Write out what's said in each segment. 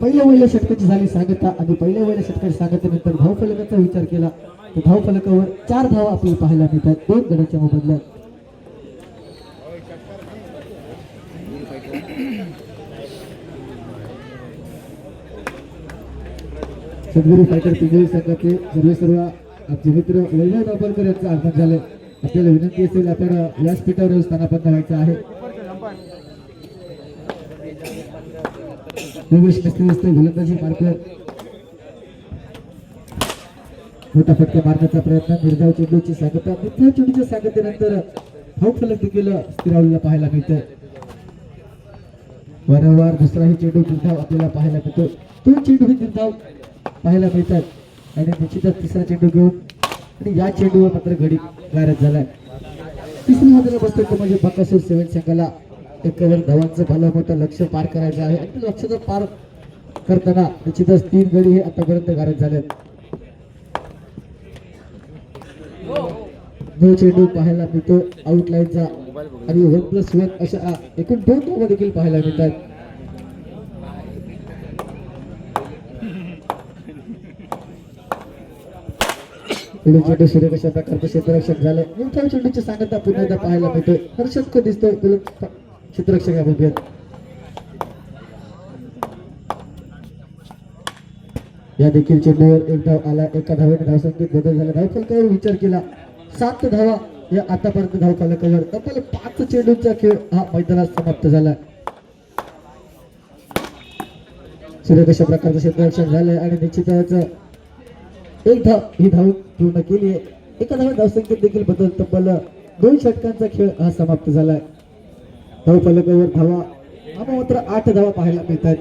पहिल्या वहिल्या षटकाची झाली सांगता आणि पहिल्या वहिल्या षटकाची सांगतेनंतर धावफलकाचा विचार केला. तर धावफलकावर चार धावा आपल्याला पाहायला मिळतात. दोन गडाच्या मोबदल्यात. सद्गुरू फायटर पिंजळी संघाचे सर्व सर्व आमचे मित्र वैभव दाभोलकर यांचं आगमन झालं. आपल्याला विनंती असेल आपण व्यासपीठावर स्थानापन्न व्हायचं आहे. योगेश मिस्त्री गोलंदाजी मार्कर मोठा फटका मारण्याचा प्रयत्न निर्धाव चेंडूची सांगता निर्धाव चेंडूच्या सांगतेनंतर धाव फलक देखील स्थिरावलेला पाहायला मिळतं वारंवार दुसराही चेंडू निर्धाव आपल्याला पाहायला मिळतो. दोन चेंडू हे निर्धाव पाहायला मिळतात आणि निश्चितच तिसरा चेंडू घेऊन आणि या चेंडूवर मात्र घडी गारद झालाय. तिसरी मात्र बसतो म्हणजे बकासूर सेवन संघाला. एकावर धावांचं भलं मोठं लक्ष पार करायचं आहे. आणि लक्ष जर पार करताना निश्चितच तीन गडी हे आतापर्यंत गारद झालेत. जो चेंडू पाहायला मिळतो आउटलाईनचा आणि वन प्लस वन अशा एकूण दोन धावा देखील पाहायला मिळतात. पुढे चेंडू सूर्य कशा प्रकारचं क्षेत्ररक्षक झालं मोठ्या चेंडूची सांगता पुन्हा एकदा पाहायला मिळतोय. हर्षद दिसतोय. क्षेत्ररक्षक या या देखील चेंडूवर एक धाव आला एका धावेने धावसंख्येत बदल झाला. धाव फलकावर विचार केला? सात धावा या आतापर्यंत धाव फलकावर तब्बल पाच चेंडूंचा खेळ हा मैदानात समाप्त झाला. सूर्य कशा प्रकारचं क्षेत्ररक्षण झालंय आणि निश्चितच एक धाव ही धाव पूर्ण केली आहे. एका धाव धावसंख्येत देखील बदल. तब्बल दोन षटकांचा खेळ हा समाप्त झालाय. धाव फलकावर धावा आम्हा मात्र आठ धावा पाहायला मिळतात.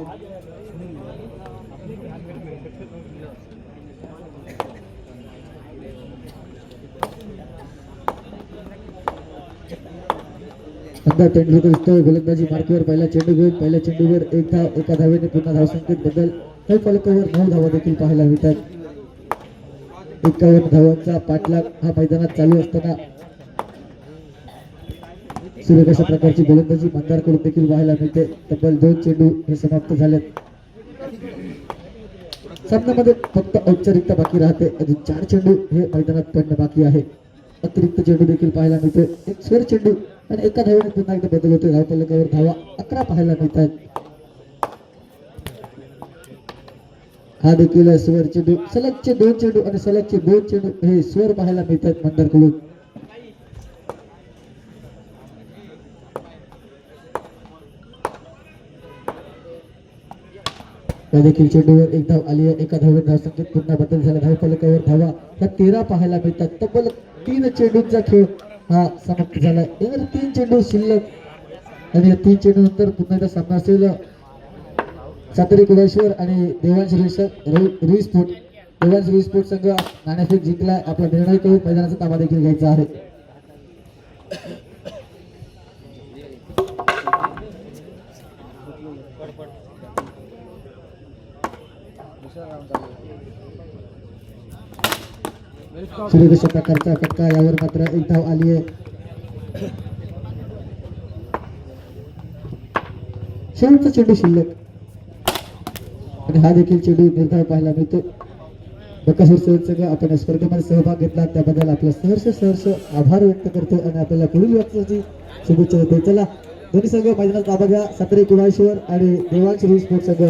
आता तेंडुलकर दिसतोय गोलंदाजी मार्केवर पहिला चेंडू घेऊन पहिल्या चेंडूवर एक धाव एका धावेने पुन्हा धावसंख्येत बदल. काही फलकावर नऊ धावा देखील पाहायला मिळतात. एकावन्न धावांचा पाठलाग हा मैदानात चालू असताना सुरेख अशा प्रकारची गोलंदाजी मंदारकडून देखील पाहायला मिळते. तब्बल दोन चेंडू हे समाप्त झालेत. सामन्यामध्ये फक्त औपचारिकता बाकी राहते. अजून चार चेंडू हे मैदानात पडणं बाकी आहे. अतिरिक्त चेंडू देखील पाहायला मिळते. एक स्वर चेंडू आणि एका धावेने पुन्हा एकदा बदल होतो धावपलकावर धावा अकरा पाहायला मिळत आहेत हा देखील स्वर चेंडू. सलगचे दोन चेंडू आणि सलगचे दोन चेंडू हे स्वर पाहायला मिळत आहेत मंदारकडून या देखील चेंडूवर एक धाव आली एका धावेत धाव संख्येत पुन्हा बदल झाला. धाव फलकावर धावा. ह्या तेरा पाहायला मिळतात. तब्बल तीन चेंडूंचा खेळ हा समाप्त झाला. यावर तीन चेंडू शिल्लक आणि या तीन चेंडू नंतर पुन्हा एकदा सामना असेल. सातारी कुडाश्वर आणि देवांश रुई रुई स्पोर्ट देवांश रुई स्पोर्ट संघ नाणेफेक जिंकला आपला निर्णय करून मैदानाचा ताबा देखील घ्यायचा आहे. सूर्य कशा प्रकारचा फटका यावर मात्र एक धाव आली आहे शेवटचा चेंडू शिल्लक. आणि हा देखील चेंडू निर्धाव पाहायला मिळतो बकासूर सहयोग आपण या स्पर्धेमध्ये सहभाग घेतला. त्याबद्दल आपला सहर्ष सहर्ष आभार व्यक्त करतो आणि आपल्याला पुढील वाटचालीची शुभेच्छा देतो चला दोन्ही संघ मैदानात ताबा घ्या. सातारी कुणाश्वर आणि देवांश स्पोर्ट्स संघ.